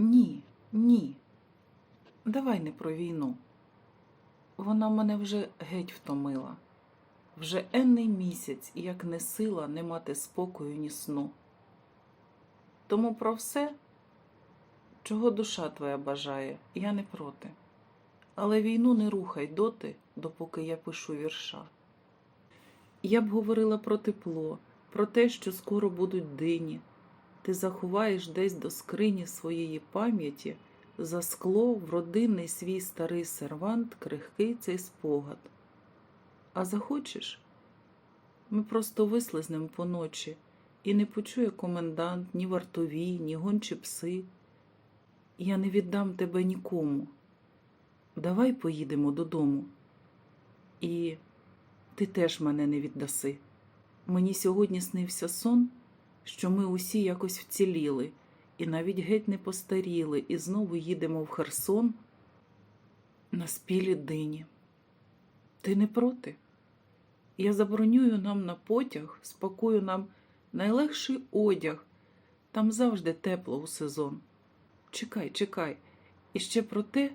Ні, ні. Давай не про війну. Вона мене вже геть втомила. Вже енний місяць, як не сила не мати спокою, ні сну. Тому про все, чого душа твоя бажає, я не проти. Але війну не рухай доти, допоки я пишу вірша. Я б говорила про тепло, про те, що скоро будуть дині. Ти заховаєш десь до скрині своєї пам'яті за скло в родинний свій старий сервант крихкий цей спогад. А захочеш, ми просто вислизнем поночі, і не почує комендант, ні вартові, ні гончі пси. Я не віддам тебе нікому. Давай поїдемо додому. І ти теж мене не віддаси. Мені сьогодні снився сон, що ми усі якось вціліли, і навіть геть не постаріли, і знову їдемо в Херсон на спілі дині. Ти не проти? Я забронюю нам на потяг, спакую нам найлегший одяг. Там завжди тепло у сезон. Чекай, чекай. І ще про те,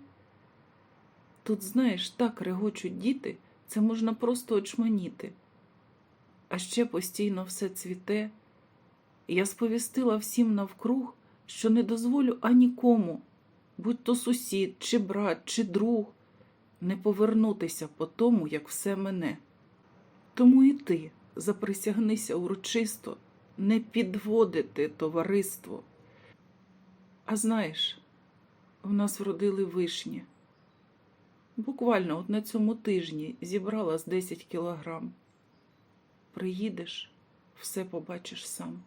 тут, знаєш, так регочуть діти, це можна просто очманіти. А ще постійно все цвіте. Я сповістила всім навкруг, що не дозволю анікому, будь то сусід, чи брат, чи друг, не повернутися по тому, як все мене. Тому і ти заприсягнися урочисто не підводити товариство. А знаєш, в нас вродили вишні. Буквально от на цьому тижні зібрала з 10 кілограм. Приїдеш, все побачиш сам.